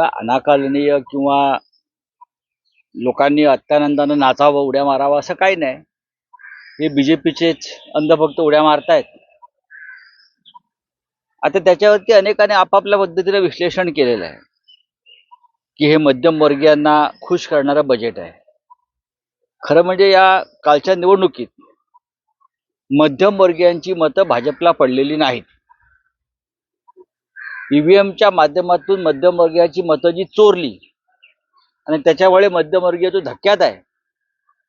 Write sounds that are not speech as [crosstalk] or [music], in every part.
बघा अनाकलनीय किंवा लोकांनी अत्यानंदानं नाचावं उड्या मारावं असं काही नाही. हे बीजेपीचेच अंधभक्त उड्या मारतायत. आता त्याच्यावरती अनेकांनी आपापल्या पद्धतीने विश्लेषण केलेलं आहे. की हे मध्यमवर्गीयांना खुश करणारं बजेट आहे. खरं म्हणजे या कालच्या निवडणुकीत मध्यमवर्गीयांची मतं भाजपला पडलेली नाहीत. ईव्हीएमच्या माध्यमातून मध्यमवर्गीयाची मतं जी चोरली आणि त्याच्यामुळे मध्यमवर्गीय जो धक्क्यात आहे.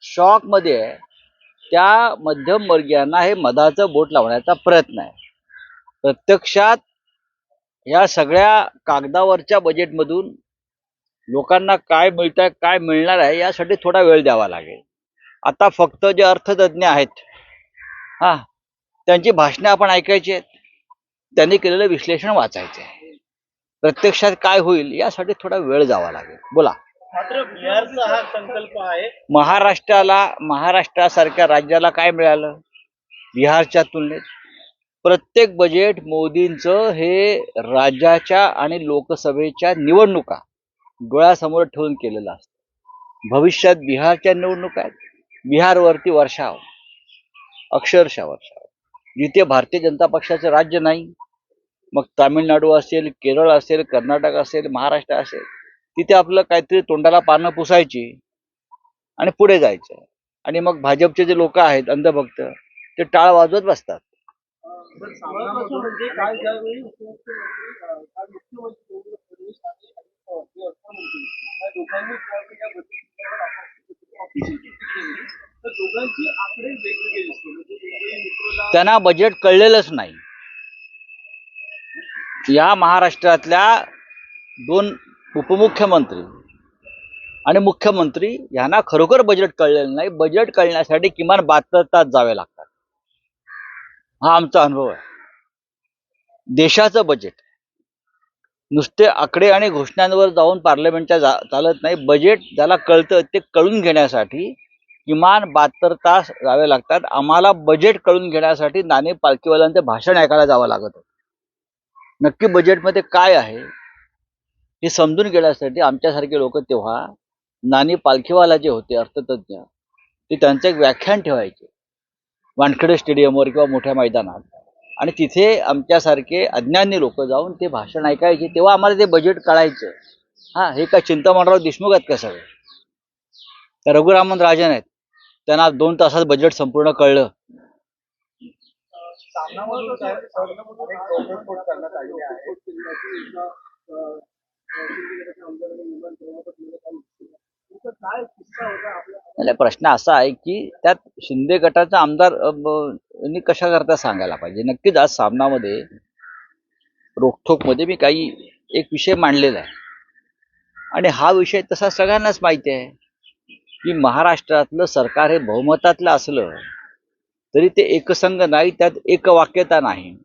शॉकमध्ये आहे त्या मध्यमवर्गीयांना हे मधाचं बोट लावण्याचा प्रयत्न आहे. प्रत्यक्षात या सगळ्या कागदावरच्या बजेटमधून लोकांना काय मिळत आहे काय मिळणार आहे यासाठी थोडा वेळ द्यावा लागेल. आता फक्त जे अर्थतज्ज्ञ आहेत हां त्यांची भाषणं आपण ऐकायची आहेत. त्यांनी केलेलं विश्लेषण वाचायचं आहे प्रत्यक्षात काय होईल यासाठी थोडा वेळ जावा लागेल. बोला. बिहारचा हा संकल्प आहे. महाराष्ट्राला महाराष्ट्रासारख्या राज्याला काय मिळालं? बिहारच्या तुलनेत प्रत्येक बजेट मोदींचं हे राज्याच्या आणि लोकसभेच्या निवडणुका डोळ्यासमोर ठेवून केलेलं असतं. भविष्यात बिहारच्या निवडणुका आहेत. बिहारवरती वर्षाव. अक्षरशः वर्षाव. जिथे भारतीय जनता पक्षाचं राज्य नाही मग तामिळनाडू असेल केरळ असेल कर्नाटक असेल महाराष्ट्र असेल तिथे आपलं काहीतरी तोंडाला पानं पुसायची आणि पुढे जायचं. आणि मग भाजपचे जे लोक आहेत अंधभक्त ते टाळ वाजवत बसतात. दोघांची आकडे वेगवेगळे दिसले त्यांना बजेट कळलेलंच नाही. या महाराष्ट्रातल्या दोन उपमुख्यमंत्री आणि मुख्यमंत्री यांना खरोखर बजेट कळलेलं नाही. बजेट कळण्यासाठी किमान बहात्तर तास जावे लागतात. हा आमचा अनुभव आहे. देशाचं बजेट नुसते आकडे आणि घोषणांवर जाऊन पार्लमेंटच्या जा चालत नाही. बजेट ज्याला कळतं ते कळून घेण्यासाठी किमान बहात्तर तास जावे लागतात. आम्हाला बजेट कळून घेण्यासाठी नाणे पालखीवाल्यांचे भाषण ऐकायला जावं लागत होतं. नक्की बजेटमध्ये काय आहे हे समजून घेण्यासाठी आमच्यासारखे लोक तेव्हा नाणी पालखीवाला जे होते अर्थतज्ञ ते त्यांचं एक व्याख्यान ठेवायचे. वानखेडे स्टेडियमवर किंवा मोठ्या मैदानात. आणि तिथे आमच्यासारखे अज्ञानी लोक जाऊन ते भाषण ऐकायचे. तेव्हा आम्हाला ते बजेट कळायचं. हा हे काय चिंतामणराव देशमुख आहेत का सगळे? रघुरामन राजन आहेत? त्यांना दोन तासात बजेट संपूर्ण कळलं. म्हणजे प्रश्न असा आहे की त्यात शिंदे गटाचा आमदार कशा करता सांगायला पाहिजे? नक्कीच आज सामनामध्ये रोखठोकमध्ये मी काही एक विषय मांडलेला आहे. आणि हा विषय तसा सगळ्यांनाच माहिती आहे. की महाराष्ट्रातलं सरकार हे बहुमतातलं असलं तरी ते एकसंघ नाही त्यात एकवाक्यता नाही.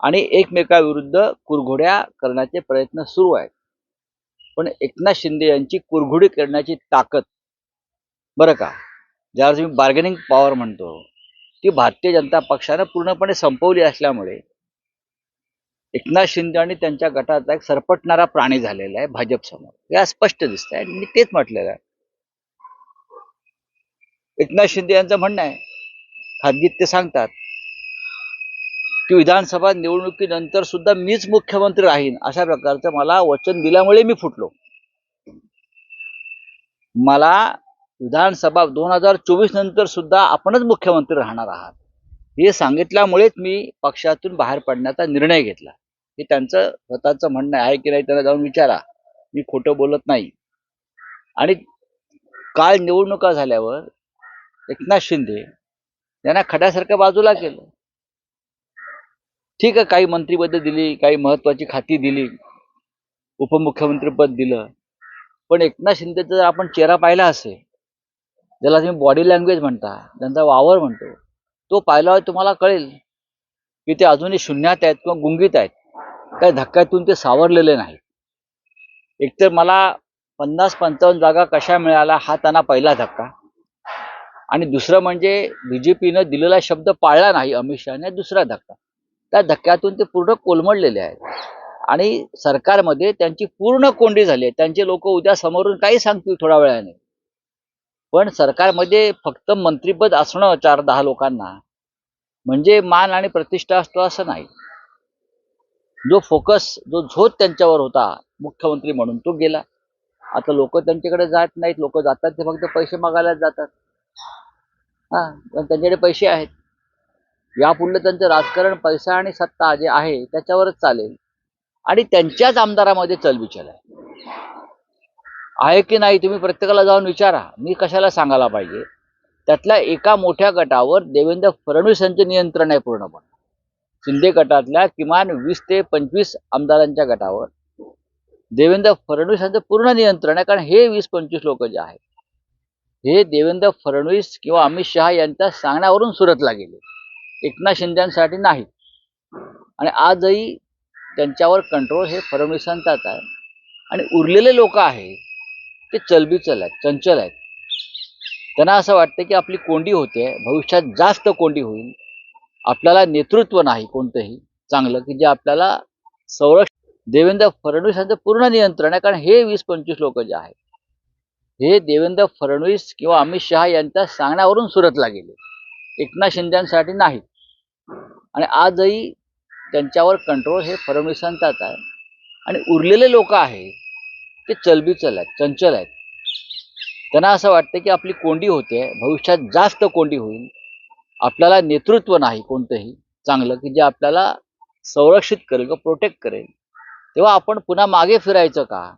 आणि एकमेकाविरुद्ध कुरघोड्या करण्याचे प्रयत्न सुरू आहेत. पण एकनाथ शिंदे यांची कुरघोडी करण्याची ताकद बरं का? ज्याला तुम्ही बार्गेनिंग पॉवर म्हणतो ती भारतीय जनता पक्षानं पूर्णपणे संपवली असल्यामुळे एकनाथ शिंदे आणि त्यांच्या गटाचा एक सरपटणारा प्राणी झालेला आहे भाजपसमोर. हे स्पष्ट दिसत आहे आणि मी तेच म्हटलेलं आहे. एकनाथ शिंदे यांचं म्हणणं आहे. खाजगीत ते सांगतात की विधानसभा निवडणुकीनंतर सुद्धा मीच मुख्यमंत्री राहीन अशा प्रकारचं मला वचन दिल्यामुळे मी फुटलो. मला विधानसभा दोन हजार चोवीस नंतर सुद्धा आपणच मुख्यमंत्री राहणार आहात. हे सांगितल्यामुळेच मी पक्षातून बाहेर पडण्याचा निर्णय घेतला. हे त्यांचं स्वतःचं म्हणणं आहे की नाही त्यांना जाऊन विचारा. मी खोटं बोलत नाही. आणि काल निवडणुका झाल्यावर एकनाथ शिंदे. यांना खड्यासारखं बाजूला केलं. ठीक आहे काही मंत्रीपद दिली काही महत्वाची खाती दिली. उपमुख्यमंत्रीपद दिलं. पण एकनाथ शिंदेचा जर आपण चेहरा पाहिला असेल ज्याला तुम्ही बॉडी लँग्वेज म्हणता त्यांचा वावर म्हणतो तो पाहिल्यावर तुम्हाला कळेल की ते अजूनही शून्यात आहेत किंवा गुंगीत आहेत. काही धक्क्यातून ते सावरलेले नाहीत. एकतर मला पन्नास पंचावन्न जागा कशा मिळाल्या हा त्यांना पहिला धक्का. आणि दुसरं म्हणजे बीजेपीनं दिलेला शब्द पाळला नाही अमित शहाने दुसरा धक्का. त्या धक्क्यातून ते पूर्ण कोलमडलेले आहेत. आणि सरकारमध्ये त्यांची पूर्ण कोंडी झाली आहे. त्यांचे लोक उद्या समोरून काही सांगतील थोड्या वेळाने. पण सरकारमध्ये फक्त मंत्रीपद असणं चार दहा लोकांना म्हणजे मान आणि प्रतिष्ठा असतो असं नाही. जो फोकस जो झोत त्यांच्यावर होता मुख्यमंत्री म्हणून तो गेला. आता लोक त्यांच्याकडे जात नाहीत. लोक जातात ते फक्त पैसे मागायलाच जातात. हा पण त्यांच्याकडे पैसे आहेत. यापुढलं त्यांचं राजकारण पैसा आणि सत्ता जे आहे त्याच्यावरच चालेल. आणि त्यांच्याच आमदारामध्ये चलबिचल आहे. आहे की नाही तुम्ही प्रत्येकाला जाऊन विचारा. मी कशाला सांगायला पाहिजे? त्यातल्या एका मोठ्या गटावर देवेंद्र फडणवीस यांचे नियंत्रण आहे पूर्णपणे. शिंदे गटातल्या किमान वीस ते पंचवीस आमदारांच्या गटावर देवेंद्र फडणवीस यांचं पूर्ण नियंत्रण आहे कारण हे वीस पंचवीस लोक जे आहेत हे देवेंद्र फडणवीस किंवा अमित शहा यांच्या सांगण्यावरून सुरतला गेले. एकनाथ शिंदेसाठी नाही. आणि आजही त्यांच्यावर कंट्रोल हे फडणवीसांचाच आहे. आणि उरलेले लोक आहेत ते चलबिचल आहेत चंचल आहेत. त्यांना असं वाटतं की आपली कोंडी होते भविष्यात जास्त कोंडी होईल. आपल्याला नेतृत्व नाही कोणतंही चांगलं की जे आपल्याला संरक्षण देवेंद्र फडणवीस यांचं पूर्ण नियंत्रण आहे कारण हे वीस पंचवीस लोक जे आहेत हे देवेंद्र फडणवीस किंवा अमित शहा यांच्या सांगण्यावरून सुरतला गेले. एकनाथ शिंदेसाठी नाही. आणि आजही त्यांच्यावर कंट्रोल हे फडणवीसांचाच आहे. आणि उरलेले लोक आहेत ते चलबिचल आहेत चंचल आहेत. त्यांना असं वाटतं की आपली कोंडी होते भविष्यात जास्त कोंडी होईल. आपल्याला नेतृत्व नाही कोणतंही चांगलं की जे आपल्याला संरक्षित करेल किंवा प्रोटेक्ट करेल. तेव्हा आपण पुन्हा मागे फिरायचं का?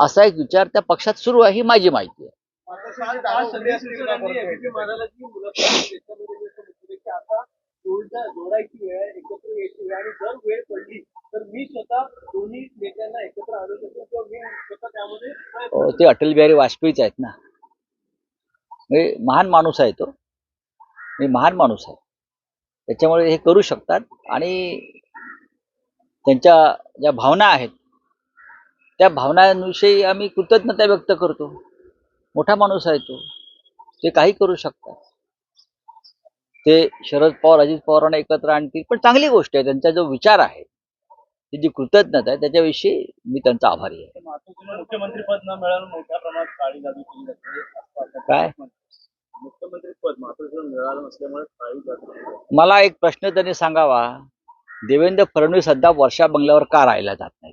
असा एक विचार त्या पक्षात सुरू आहे ही माझी माहिती आहे. ते मी मी अटल बिहारी वाजपेयीच आहेत ना. महान माणूस आहे तो. हे महान माणूस आहे. त्याच्यामुळे हे करू शकतात आणि त्यांच्या ज्या भावना आहेत त्या भावनांविषयी आम्ही कृतज्ञता व्यक्त करतो. मोठा माणूस आहे तो. ते काही करू शकतात. ते शरद पवार अजित पवारांना एकत्र आणतील. पण चांगली गोष्ट आहे. त्यांचा जो विचार आहे ती जी कृतज्ञता आहे त्याच्याविषयी मी त्यांचा आभारी आहे. मुख्यमंत्री पद न मिळालं मोठ्या प्रमाणात काळी जादू केली जाते. असं वाटतं. काय? मुख्यमंत्री पद मातोश्रीला मिळालं नसल्यामुळे काळी जादू मला एक प्रश्न त्यांनी सांगावा. देवेंद्र फडणवीस सध्या वर्षा बंगल्यावर का राहायला जात नाही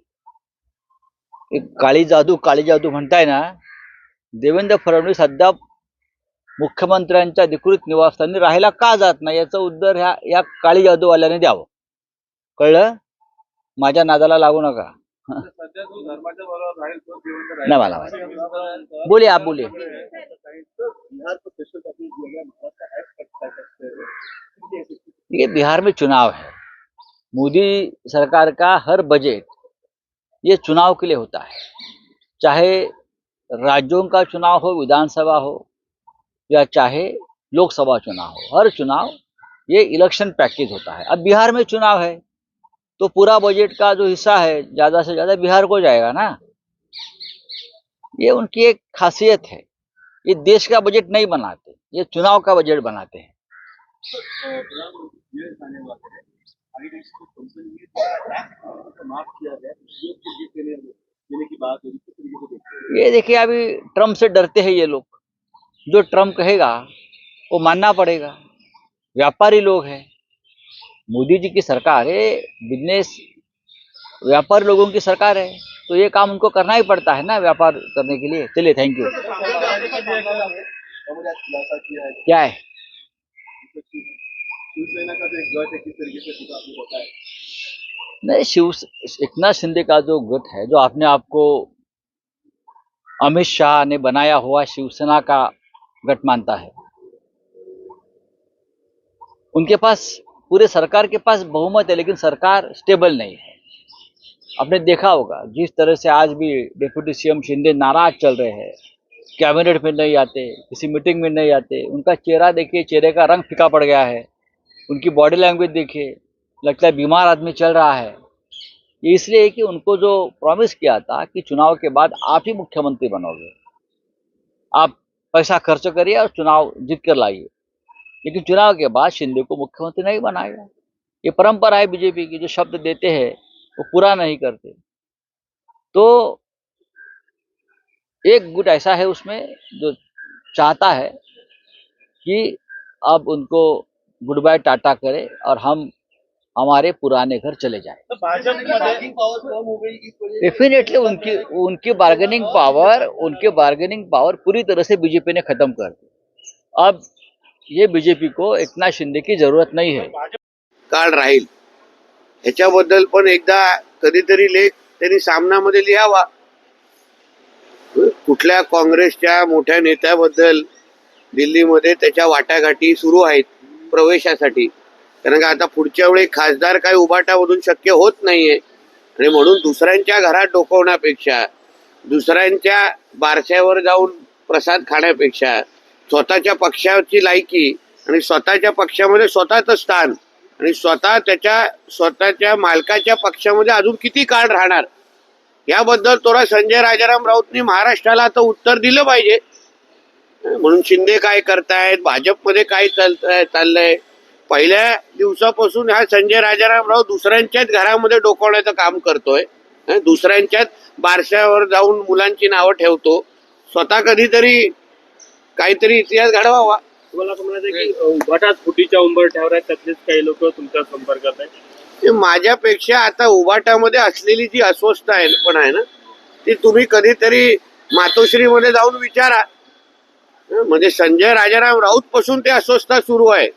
एक काळी जादू काळी जादू म्हणताय ना देवेंद्र फडणवीस सध्या मुख्यमंत्र्यांच्या अधिकृत निवासस्थानी राहायला का जात नाही याचं उत्तर ह्या या काळी जादूवाल्याने द्यावं. कळलं? माझ्या नादाला लागू नका. [laughs] नाही मला माहिती. आप बोलिए बिहार देखिए बिहार में चुनाव है. मोदी सरकार का हर बजट ये चुनाव के लिए होता है। चाहे राज्यों का चुनाव हो, विधानसभा हो, या चाहे लोकसभा चुनाव हो, हर चुनाव ये इलेक्शन पैकेज होता है। अब बिहार में चुनाव है तो पूरा बजट का जो हिस्सा है, ज़्यादा से ज़्यादा बिहार को जाएगा ना? ये उनकी एक खासियत है। ये देश का बजट नहीं बनाते, ये चुनाव का बजट बनाते हैं। ये देखिए। अभी ट्रंप से डरते हैं ये लोग। जो ट्रंप कहेगा वो मानना पड़ेगा। व्यापारी लोग हैं। मोदी जी की सरकार है बिज़नेस व्यापारी लोगों की सरकार है। तो ये काम उनको करना ही पड़ता है ना व्यापार करने के लिए। चलिए थैंक यू क्या है? किस तरीके से नहीं, शिव एकनाथ शिंदे का जो गट है, जो अपने आप को अमित शाह ने बनाया हुआ शिवसेना का गट मानता है, उनके पास, पूरे सरकार के पास बहुमत है, लेकिन सरकार स्टेबल नहीं है। आपने देखा होगा, जिस तरह से आज भी डिप्यूटी सीएम शिंदे नाराज़ चल रहे हैं, कैबिनेट में नहीं आते, किसी मीटिंग में नहीं आते, उनका चेहरा देखिए, चेहरे का रंग फीका पड़ गया है। उनकी बॉडी लैंग्वेज देखिए, लगता है बीमार आदमी चल रहा है। ये इसलिए कि उनको जो प्रॉमिस किया था कि चुनाव के बाद आप ही मुख्यमंत्री बनोगे। आप पैसा खर्च करिए और चुनाव जीत कर लाइए। लेकिन चुनाव के बाद शिंदे को मुख्यमंत्री नहीं बनाएगा ये परंपरा है बीजेपी की, जो शब्द देते हैं, वो पूरा नहीं करते। तो एक गुट ऐसा है उसमें जो चाहता है कि अब उनको गुड बाय टाटा करे और हम हमारे पुराने घर चले जाए। डेफिनेटली उनकी उनकी बार्गेनिंग पावर उनके बार्गेनिंग पावर पूरी तरह से बीजेपी ने खत्म कर दी। अब ये बीजेपी को इतना शिंदे की ज़रूरत नहीं है। काळ राहील ह्याच्याबद्दल पण एकदा कधीतरी लेख त्यांनी सामनामध्ये लिहावा. कुठल्या काँग्रेसच्या मोठ्या नेत्याबद्दल दिल्लीमध्ये त्याच्या वाटाघाटी सुरू आहेत. प्रवेशासाठी. कारण का आता पुढच्या वेळी खासदार काही उभाटामधून शक्य होत नाहीये. आणि म्हणून दुसऱ्यांच्या घरात डोकवण्यापेक्षा दुसऱ्यांच्या बारशावर जाऊन प्रसाद खाण्यापेक्षा स्वतःच्या पक्षाची लायकी आणि स्वतःच्या पक्षामध्ये स्वतःचं स्थान आणि स्वतः त्याच्या स्वतःच्या मालकाच्या पक्षामध्ये अजून किती काळ राहणार? याबद्दल थोडा संजय राजाराम राऊतनी महाराष्ट्राला आता उत्तर दिलं पाहिजे. म्हणून शिंदे काय करतायत? भाजपमध्ये काय चालतंय चाललंय? पहिल्या दिवसापासून हा संजय राजाराम राऊत दुसऱ्यांच्याच घरामध्ये डोकवण्याचं काम करतोय. दुसऱ्यांच्याच बारशावर जाऊन मुलांची नावं ठेवतो. स्वतः कधीतरी काहीतरी इतिहास घडवावा. तुम्हाला म्हणायचं उभाटात फुटीच्या उंबरठ्यावर त्यातलेच काही लोक तुमच्या संपर्कात आहेत? ते माझ्यापेक्षा आता उभाटामध्ये असलेली जी अस्वस्थ आहे पण आहे ना ती तुम्ही कधीतरी मातोश्रीमध्ये जाऊन विचारा. म्हणजे संजय राजाराम राऊत पासून ते अस्वस्थता सुरू आहे.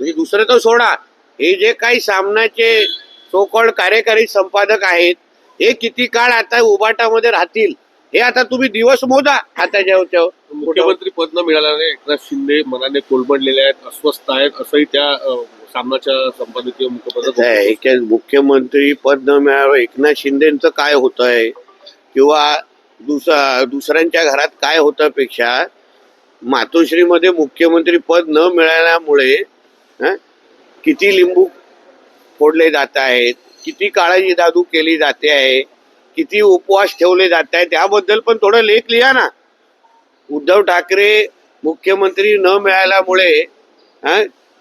म्हणजे दुसरं तर सोडा. हे जे काही सामनाचे सोकॉल्ड कार्यकारी संपादक आहेत हे किती काळ आता उभाटामध्ये राहतील हे आता तुम्ही दिवस मोजा हाताच्या ह्याच्यावर. मुख्यमंत्री पद न मिळाल्याने एकनाथ शिंदे मनाने कोलमडलेले आहेत अस्वस्थ आहेत असंही त्या सामनाच्या संपादकीय ह्याच्यात मुख्यमंत्री पद न मिळावं एकनाथ शिंदेचं काय होत आहे किंवा दुस दुसऱ्यांच्या घरात काय होतं पेक्षा मातोश्रीमध्ये मुख्यमंत्री पद न मिळाल्यामुळे किती लिंबू फोडले जात आहेत किती काळाची दादू केली जाते आहे किती उपवास ठेवले जात आहे त्याबद्दल पण थोडं लेख लिहा ना. उद्धव ठाकरे मुख्यमंत्री न मिळाल्यामुळे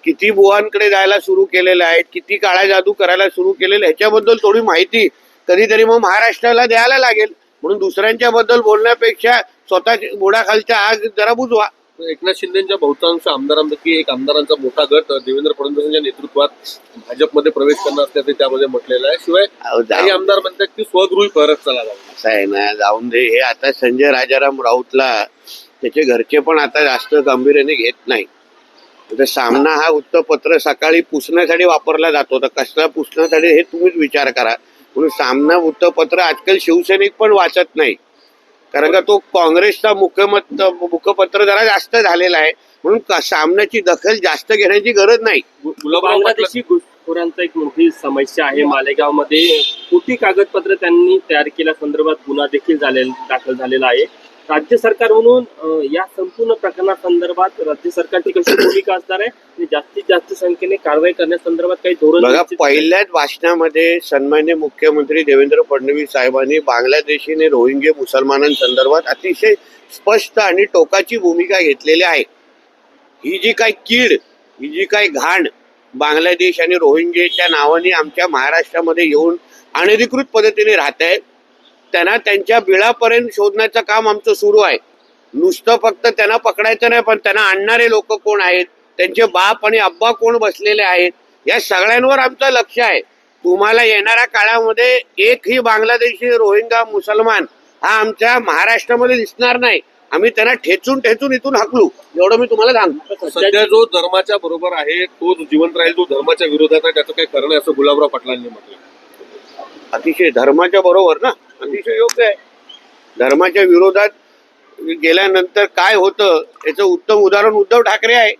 किती बुवांकडे जायला सुरू केलेलं आहे किती काळा जादू करायला सुरू केलेलं आहे, ह्याच्याबद्दल थोडी माहिती कधीतरी मग महाराष्ट्राला द्यायला लागेल. म्हणून दुसऱ्यांच्या बद्दल बोलण्यापेक्षा स्वतः बुडाखालच्या आग जरा बुजवा. एकनाथ शिंदेच्या बहुतांश आमदारांपैकी एक आमदारांचा मोठा गट देवेंद्र फडणवीसांच्या नेतृत्वात भाजपमध्ये प्रवेश करणार असल्याचे त्यामध्ये म्हटलेलं आहे. शिवाय काही आमदार म्हणतात की स्वगृही परत चला जाऊ. असं आहे ना जाऊन दे. हे आता संजय राजाराम राऊतला त्याचे घरचे पण आता जास्त गांभीर्याने घेत नाही. आता सामना हा वृत्तपत्र सकाळी पुसण्यासाठी वापरला जातो. तर कसला पुसण्यासाठी हे तुम्हीच विचार करा. म्हणून सामना वृत्तपत्र आजकाल शिवसैनिक पण वाचत नाही. कारण का तो काँग्रेसचा मुखमत मुखपत्र जरा जास्त झालेला आहे. म्हणून सामन्याची दखल जास्त घेण्याची गरज नाही. बांगलादेशी घुसखोरांचा एक मोठी समस्या आहे मालेगावमध्ये. खोटी कागदपत्र त्यांनी तयार केल्या संदर्भात गुन्हा देखील झालेला दाखल झालेला आहे. राज्य सरकार म्हणून या संपूर्ण प्रकरणासंदर्भात राज्य सरकारची कशी भूमिका असणार आहे आणि जास्तीत जास्त संख्येने कारवाई करण्यासंदर्भात काही धोरण बघा? पहिल्याच भाषणामध्ये सन्मान्य मुख्यमंत्री देवेंद्र फडणवीस साहेबांनी बांगलादेशी आणि रोहिंगे मुसलमानांसंदर्भात अतिशय स्पष्ट आणि टोकाची भूमिका घेतलेली आहे ही जी काय कीड ही जी काय घाण बांगलादेश आणि रोहिंग्याच्या नावाने आमच्या महाराष्ट्रामध्ये येऊन अनधिकृत पद्धतीने राहत आहे त्यांना त्यांच्या बिळापर्यंत शोधण्याचं काम आमचं सुरू आहे. नुसतं फक्त त्यांना पकडायचं नाही पण त्यांना आणणारे लोक कोण आहेत? त्यांचे बाप आणि अब्बा कोण बसलेले आहेत? या सगळ्यांवर आमचं लक्ष आहे. तुम्हाला येणाऱ्या काळामध्ये एकही बांगलादेशी रोहिंगा मुसलमान हा आमच्या महाराष्ट्रामध्ये दिसणार नाही. आम्ही त्यांना ठेचून ठेचून इथून हाकलू. एवढं मी तुम्हाला सांगतो. सध्या जो धर्माच्या बरोबर आहे तो जिवंत राहील तो धर्माच्या विरोधात आहे त्याचं काही कारण असं गुलाबराव पाटलांनी म्हटलं अतिशय धर्माच्या बरोबर ना? अतिशय योग्य आहे. धर्माच्या विरोधात गेल्यानंतर काय होतं याचं उत्तम उदाहरण उद्धव ठाकरे आहे.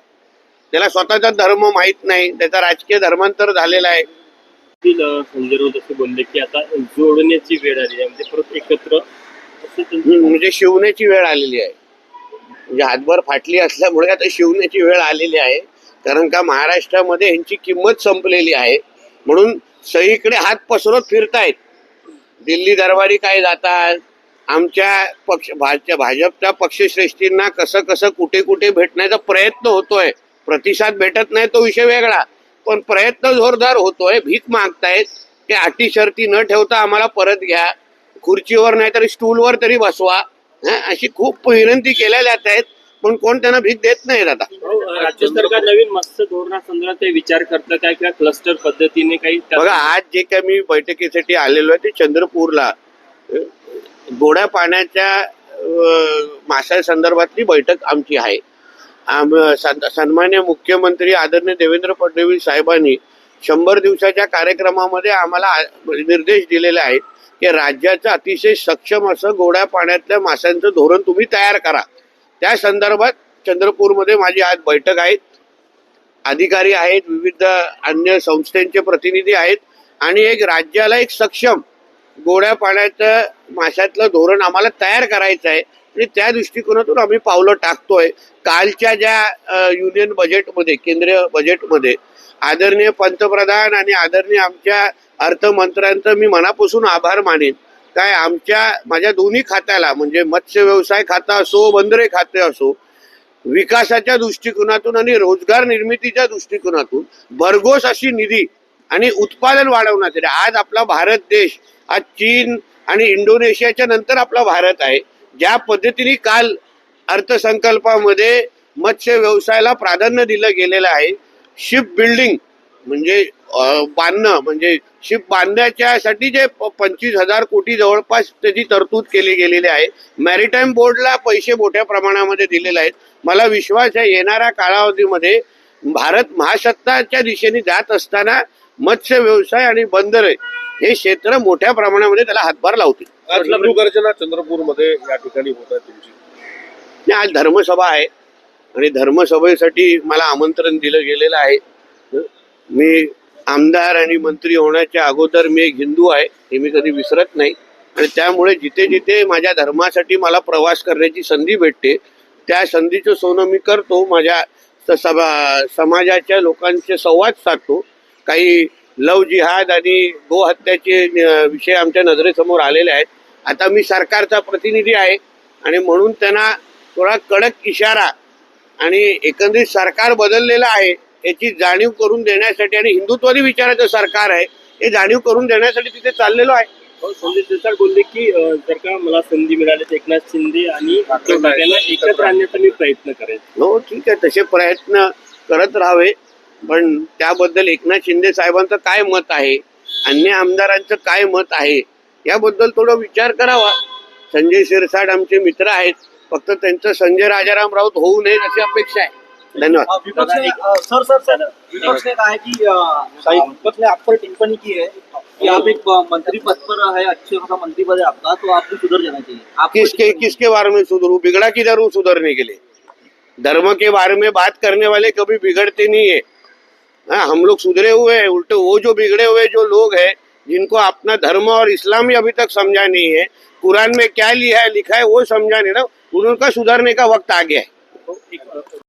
त्याला स्वतःचा धर्म माहीत नाही त्याचा राजकीय धर्मांतर झालेला आहे. संजय राऊत असे बोलले की आता जोडण्याची वेळ आली आहे म्हणजे परत एकत्र म्हणजे शिवण्याची वेळ आलेली आहे. म्हणजे हातभर फाटली असल्यामुळे आता शिवण्याची वेळ आलेली आहे. कारण का महाराष्ट्रामध्ये यांची किंमत संपलेली आहे. म्हणून सगळीकडे हात पसरत फिरतायत. दिल्ली दरबारी काय जातात? आमच्या पक्ष भाजच्या भाजपच्या पक्षश्रेष्ठींना कसं कसं कुठे कुठे भेटण्याचा प्रयत्न होतोय. प्रतिसाद भेटत नाही तो विषय वेगळा. पण प्रयत्न जोरदार होतोय. भीक मागतायत. की अटी शर्ती न ठेवता आम्हाला परत घ्या. खुर्चीवर नाही तरी स्टूलवर तरी बसवा. हं, अशी खूप विनंती केल्या जात आहेत. पण कोण त्यांना भीक देत नाहीत आता राज्य सरकार नवीन मत्स्य धोरणासंदर्भात काही विचार करतं काय? किंवा क्लस्टर पद्धतीने काही बघा आज जे काय मी बैठकीसाठी आलेलो आहे ते चंद्रपूरला. गोड्या पाण्याच्या अ, माशासंदर्भातली बैठक आमची आहे. आम सन्मान्य मुख्यमंत्री आदरणीय देवेंद्र फडणवीस साहेबांनी शंभर दिवसाच्या कार्यक्रमामध्ये आम्हाला निर्देश दिलेले आहेत की राज्याचं अतिशय सक्षम असं गोड्या पाण्यातल्या माशांचं धोरण तुम्ही तयार करा. त्या संदर्भात चंद्रपूरमध्ये माझी आज बैठक आहे. अधिकारी आहेत विविध अन्य संस्थांचे प्रतिनिधी आहेत आणि एक राज्याला एक सक्षम गोड्या पाण्याचं माशातलं धोरण आम्हाला तयार करायचं आहे. आणि त्या दृष्टिकोनातून आम्ही पावलं टाकतोय. कालच्या ज्या युनियन बजेटमध्ये केंद्रीय बजेटमध्ये आदरणीय पंतप्रधान आणि आदरणीय आमच्या अर्थमंत्र्यांचं मी मनापासून आभार मानेन. काय आमच्या माझ्या दोन्ही खात्याला म्हणजे मत्स्य व्यवसाय खाता असो बंदरे खाते असो विकासाच्या दृष्टिकोनातून आणि रोजगार निर्मितीच्या दृष्टिकोनातून भरघोस अशी निधी आणि उत्पादन वाढवण्यासाठी आज आपला भारत देश आज चीन आणि इंडोनेशियाच्या नंतर आपला भारत आहे ज्या पद्धतीने काल अर्थसंकल्पामध्ये मत्स्य व्यवसायाला प्राधान्य दिलं गेलेलं आहे शिप बिल्डिंग म्हणजे बांधणं म्हणजे शिप बांधण्याच्यासाठी जे पंचवीस हजार कोटी जवळपास त्याची तरतूद केली गेलेली आहे. मॅरिटाईम बोर्डला पैसे मोठ्या प्रमाणामध्ये दिलेले आहेत. मला विश्वास आहे येणाऱ्या कालावधीमध्ये भारत महासत्ताच्या दिशेने जात असताना मत्स्य व्यवसाय आणि बंदरे हे क्षेत्र मोठ्या प्रमाणामध्ये त्याला हातभार लावतील. गर्जना चंद्रपूरमध्ये या ठिकाणी होत आहे तुमची. आज धर्मसभा आहे. आणि धर्मसभेसाठी मला आमंत्रण दिलं गेलेलं आहे. मी आमदार आणि मंत्री होण्याच्या अगोदर मी एक हिंदू आहे हे मी कधी विसरत नाही. आणि त्यामुळे जिथे जिथे माझ्या धर्मासाठी मला प्रवास करण्याची संधी भेटते त्या संधीचं सोनं मी करतो. माझ्या स- सभा समाजाच्या लोकांचे संवाद साधतो. काही लव जिहाद आणि गोहत्याचे विषय आमच्या नजरेसमोर आलेले आहेत. आता मी सरकारचा प्रतिनिधी आहे आणि म्हणून त्यांना थोडा कडक इशारा आणि एकंदरीत सरकार बदललेलं आहे याची जाणीव करून देण्यासाठी आणि हिंदुत्वादी विचाराचं सरकार आहे हे जाणीव करून देण्यासाठी तिथे चाललेलो आहे. संजय देसाई बोलले की जर का मला संधी मिळाली एकनाथ शिंदे आणि एकत्र आणण्याचा मी प्रयत्न करेन. हो ठीक आहे तसे प्रयत्न करत राहावे. पण त्याबद्दल एकनाथ शिंदे साहेबांचं काय मत आहे अन्य आमदारांचं काय मत आहे याबद्दल थोडा विचार करावा. संजय शिरसाट आमचे मित्र आहेत फक्त त्यांचं संजय राजाराम राऊत होऊ नये अशी अपेक्षा आहे. धन्यवाद। ने अ, सर सर सर विपक्ष ने कहा है कि अ, विपक्ष ने आप पर टिप्पणी की है कि आप एक मंत्री पद पर है अच्छे खासा मंत्री पद है आपका तो आपको सुधर जाना चाहिए। आप किसके किसके बारे में सुधरू? बिगड़ा किधर हूँ सुधरने के लिए? धर्म के बारे में बात करने वाले कभी बिगड़ते नहीं है। हाँ हम लोग सुधरे हुए हैं उल्टे वो जो बिगड़े हुए जो लोग हैं जिनको अपना धर्म और इस्लाम ही अभी तक समझा नहीं है कुरान में क्या लिखा है लिखा है वो समझा नहीं ना उनका सुधरने का वक्त आ गया है। एक